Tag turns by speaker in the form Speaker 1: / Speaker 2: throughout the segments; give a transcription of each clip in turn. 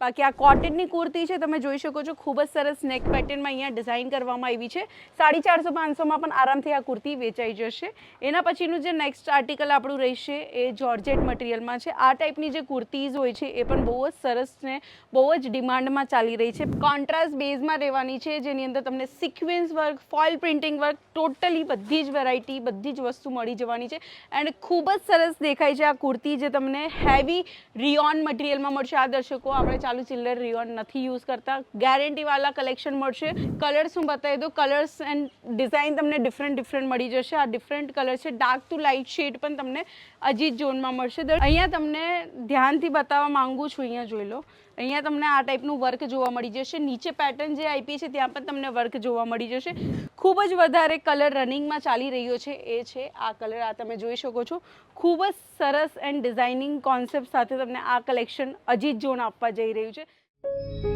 Speaker 1: બાકી આ કોટનની કુર્તી છે, તમે જોઈ શકો છો, ખૂબ જ સરસ નેક પેટર્નમાં અહીંયા ડિઝાઇન કરવામાં આવી છે. સાડી ચારસો પાંચસોમાં પણ આરામથી આ કુર્તી વેચાઈ જશે. એના પછીનું જે નેક્સ્ટ આર્ટિકલ આપણું રહેશે એ જોર્જેટ મટીરિયલમાં છે. આ ટાઈપની જે કુર્તીઝ હોય છે, એ પણ બહુ જ સરસ ને બહુ જ ડિમાન્ડમાં ચાલી રહી છે. કોન્ટ્રાસ્ટ બેઝમાં રહેવાની છે, જેની અંદર તમને sequence work foil printing work totally બધી જ વેરાયટી બધી જ વસ્તુ મળી જવાની છે. એન્ડ ખૂબ જ સરસ દેખાય છે આ કુર્તી જે તમને હેવી રિયોન મટીરિયલમાં મળશે. આ દર્શકો, આપણે ચાલુ ચિલ્ડર રિયોન નથી યુઝ કરતા. ગેરંટીવાળા કલેક્શન મળશે. કલર્સ હું બતાવી દઉં. કલર્સ એન્ડ ડિઝાઇન તમને ડિફરન્ટ ડિફરન્ટ મળી જશે. આ ડિફરન્ટ કલર છે. ડાર્ક ટુ લાઇટ શેડ પણ તમને અજીત ઝોનમાં મળશે. અહીંયા તમને ધ્યાનથી બતાવવા માંગુ છું, અહીંયા જોઈ લો. અહીંયા તમને આ ટાઈપનું વર્ક જોવા મળી જશે. નીચે પેટર્ન જે આપી છે ત્યાં પણ તમને વર્ક જોવા મળી જશે. ખૂબ જ વધારે કલર રનિંગમાં ચાલી રહ્યો છે, એ છે આ કલર આ તમે જોઈ શકો છો. ખૂબ જ સરસ એન્ડ ડિઝાઇનિંગ કોન્સેપ્ટ સાથે તમને આ કલેક્શન અજીત જોન આપવા જઈ રહ્યું છે.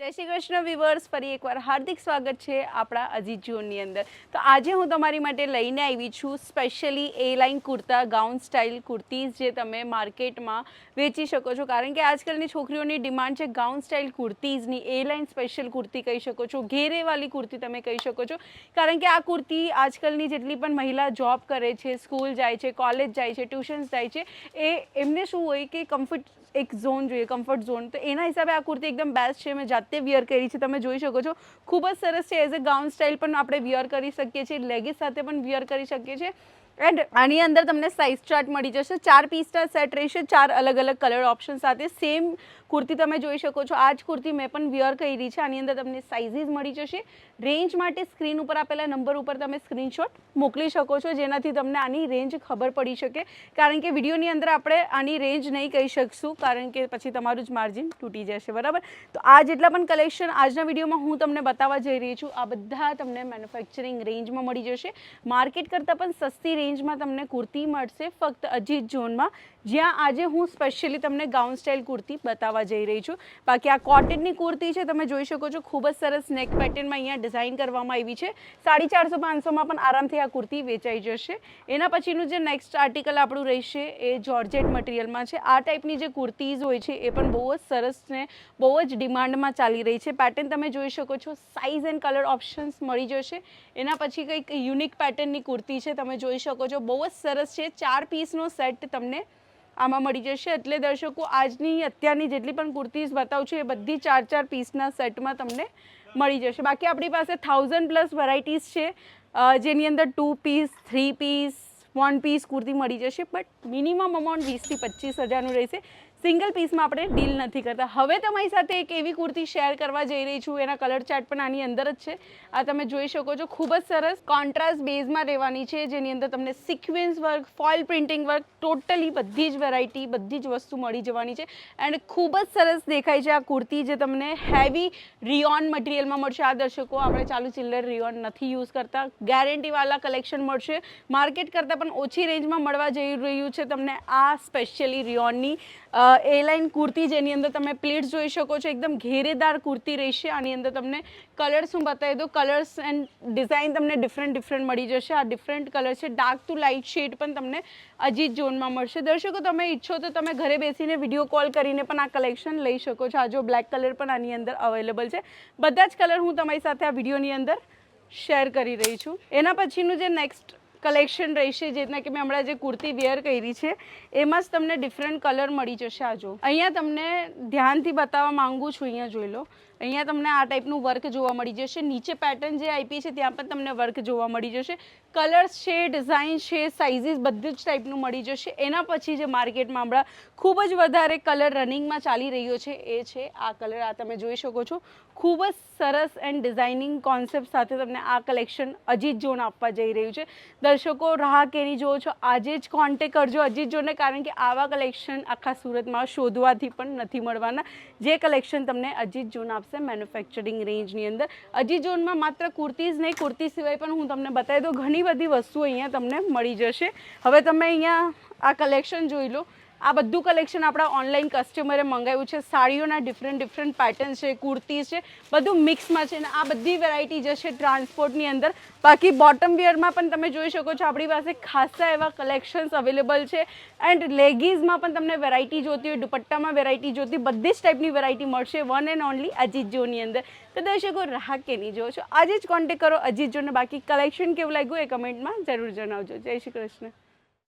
Speaker 1: જય શ્રી કૃષ્ણ વિવર્સ ફરી એકવાર હાર્દિક સ્વાગત છે આપણા અજીત ઝોનની અંદર. તો આજે હું તમારી માટે લઈને આવી છું specially A line kurta gown style kurtis જે તમે માર્કેટમાં વેચી શકો છો. કારણ કે આજકાલની છોકરીઓની ડિમાન્ડ છે ગાઉન સ્ટાઇલ કુર્તીઝની એ લાઇન સ્પેશિયલ કુર્તી કહી શકો છો, ઘેરેવાળી કુર્તી તમે કહી શકો છો. કારણ કે આ કુર્તી આજકાલની જેટલી પણ મહિલા જોબ કરે છે સ્કૂલ જાય છે કોલેજ જાય છે ટ્યુશન્સ જાય છે, એ એમને શું હોય કે કમ્ફર્ટ એક ઝોન જોઈએ કમ્ફર્ટ ઝોન તો એના હિસાબે આ કુર્તી એકદમ બેસ્ટ છે. મેં જાતે વિયર કરી છે. તમે જોઈ શકો છો. ખૂબ જ સરસ છે. એઝ અ ગાઉન સ્ટાઇલ પણ આપણે વિયર કરી શકીએ છીએ. લેગીસ સાથે પણ વિયર કરી શકીએ છીએ. એન્ડ આની અંદર તમને સાઇઝ ચાર્ટ મળી જશે. ચાર પીસના સેટ રહેશે. ચાર અલગ અલગ કલર ઓપ્શન સાથે. સેમ કુર્તી તમે જોઈ શકો છો. આ જ કુર્તી મેં પણ વિયર કરી છે. આની અંદર તમને સાઇઝીસ મળી જશે. રેન્જ માટે સ્ક્રીન ઉપર આપેલા નંબર ઉપર તમે સ્ક્રીનશોટ મોકલી શકો છો. જેનાથી તમને આની રેન્જ ખબર પડી શકે. કારણ કે વિડીયોની અંદર આપણે આની રેન્જ નહીં કહી શકશું. કારણ કે પછી તમારું જ માર્જિન તૂટી જશે. બરાબર? તો આ જેટલા પણ કલેક્શન આજના વિડીયોમાં હું તમને બતાવવા જઈ રહી છું. આ બધા તમને મેન્યુફેક્ચરિંગ રેન્જમાં મળી જશે. માર્કેટ કરતાં પણ સસ્તી રેન્જમાં તમને કુર્તી મળશે ફક્ત અજીત ઝોનમાં. જ્યાં આજે હું સ્પેશિયલી તમને ગાઉન સ્ટાઇલ કુર્તી બતાવવા જઈ રહી છું. બાકી આ કોટનની કુર્તી છે, તમે જોઈ શકો છો, ખૂબ જ સરસ નેક પેટર્નમાં અહીંયા ડિઝાઇન કરવામાં આવી છે. સાડી ચારસો પાંચસોમાં પણ આરામથી આ કુર્તી વેચાઈ જશે. એના પછીનું જે નેક્સ્ટ આર્ટિકલ આપણું રહેશે એ જોર્જેટ મટીરિયલમાં છે. આ ટાઈપની જે કુર્તીઝ હોય છે, એ પણ બહુ જ સરસ ને બહુ જ ડિમાન્ડમાં ચાલી રહી છે. પેટર્ન તમે જોઈ શકો છો સાઇઝ એન્ડ કલર ઓપ્શન્સ મળી જશે. એના પછી કંઈક યુનિક પેટર્નની કુર્તી છે, તમે જોઈ શકો છો બહુ જ સરસ છે. ચાર પીસનો સેટ તમને આમાં મળી જશે. એટલે દર્શકો, આજની અત્યારની જેટલી પણ કુર્તીઝ બતાવું છું, એ બધી ચાર ચાર પીસના સેટમાં તમને મળી જશે. બાકી આપણી પાસે થાઉઝન્ડ પ્લસ વેરાયટીઝ છે. જેની અંદર two piece three piece one piece kurti મળી જશે. બટ મિનિમમ અમાઉન્ટ વીસથી પચીસ હજારનું રહેશે. સિંગલ પીસમાં આપણે ડીલ નથી કરતા. હવે તમારી સાથે એક એવી કુર્તી શેર કરવા જઈ રહી છું. એના કલર ચાર્ટ પણ આની અંદર જ છે. આ તમે જોઈ શકો છો. ખૂબ જ સરસ કોન્ટ્રાસ્ટ બેઝમાં રહેવાની છે. જેની અંદર તમને sequence work foil printing work totally બધી જ વેરાયટી બધી જ વસ્તુ મળી જવાની છે. એન્ડ ખૂબ જ સરસ દેખાય છે આ કુર્તી જે તમને હેવી રિયોન મટીરિયલમાં મળશે. આ દર્શકો આપણે ચાલુ ચિલ્લર રિયોન નથી યુઝ કરતા. ગેરંટીવાળા કલેક્શન મળશે. માર્કેટ કરતાં પણ ઓછી રેન્જમાં મળવા જઈ રહ્યું છે તમને આ સ્પેશિયલી રિયોનની એ લાઇન કુર્તી જેની અંદર તમે પ્લેટ્સ જોઈ શકો છો. એકદમ ઘેરેદાર કુર્તી રહેશે. આની અંદર તમને કલર્સ હું બતાવી દઉં. કલર્સ એન્ડ ડિઝાઇન તમને ડિફરન્ટ ડિફરન્ટ મળી જશે. આ ડિફરન્ટ કલર છે. ડાર્ક ટુ લાઇટ શેડ પણ તમને અજીત ઝોનમાં મળશે. દર્શકો, તમે ઈચ્છો તો તમે ઘરે બેસીને વીડિયો કોલ કરીને પણ આ કલેક્શન લઈ શકો છો. આ જો બ્લેક કલર પણ આની અંદર અવેલેબલ છે. બધા જ કલર હું તમારી સાથે આ વિડીયોની અંદર શેર કરી રહી છું. એના પછીનું જે નેક્સ્ટ કલેક્શન રહેશે જેના કે મેં હમણાં જે કુર્તી વેર કરી છે, એમાં જ તમને ડિફરન્ટ કલર મળી જશે આ જો. અહીંયા તમને ધ્યાનથી બતાવવા માંગુ છું, અહીંયા જોઈ લો. અહીંયા તમને આ ટાઈપનું વર્ક જોવા મળી જશે. નીચે પેટર્ન જે આપી છે, ત્યાં પણ તમને વર્ક જોવા મળી જશે. કલર્સ છે, ડિઝાઇન છે સાઇઝીસ બધું જ ટાઈપનું મળી જશે. એના પછી જે માર્કેટમાં હમણાં ખૂબ જ વધારે કલર રનિંગમાં ચાલી રહ્યો છે, એ છે આ કલર. આ તમે જોઈ શકો છો. ખૂબ જ સરસ એન્ડ ડિઝાઇનિંગ કોન્સેપ્ટ સાથે તમને આ કલેક્શન અજીત ઝોન આપવા જઈ રહ્યું છે. દર્શકો, રાહ કેરી જુઓ છો. આજે જ કોન્ટેક કરજો અજીત ઝોનને કારણ કે આવા કલેક્શન આખા સુરતમાં શોધવાથી પણ નથી મળવાના. જે કલેક્શન તમને અજીત ઝોન આપશે મેન્યુફેક્ચરિંગ રેન્જની અંદર. અજીત ઝોનમાં માત્ર કુર્તીઝ નહીં, કુર્તી સિવાય પણ હું તમને બતાવી દઉં, ઘણી બધી વસ્તુઓ અહીંયા તમને મળી જશે. હવે તમે અહીંયા આ કલેક્શન જોઈ લો. આ બધું કલેક્શન આપણા ઓનલાઈન કસ્ટમરે મંગાવ્યું છે. સાડીઓના ડિફરન્ટ ડિફરન્ટ પેટર્ન છે કુર્તી છે, બધું મિક્સમાં છે અને આ બધી વેરાયટી જશે ટ્રાન્સપોર્ટની અંદર. બાકી બોટમ વેરમાં પણ તમે જોઈ શકો છો આપણી પાસે ખાસા એવા કલેક્શન્સ અવેલેબલ છે. એન્ડ લેગીઝમાં પણ તમને વેરાયટી જોતી હોય, દુપટ્ટામાં વેરાયટી જોતી બધી જ ટાઈપની વેરાયટી મળશે વન એન્ડ ઓનલી અજીત જોની અંદર. તો દર્શકો રાહ કે નહીં જોવો છો. આજે જ કોન્ટેક કરો અજીત જોને બાકી કલેક્શન કેવું લાગ્યું એ કમેન્ટમાં જરૂર જણાવજો. જય શ્રી કૃષ્ણ.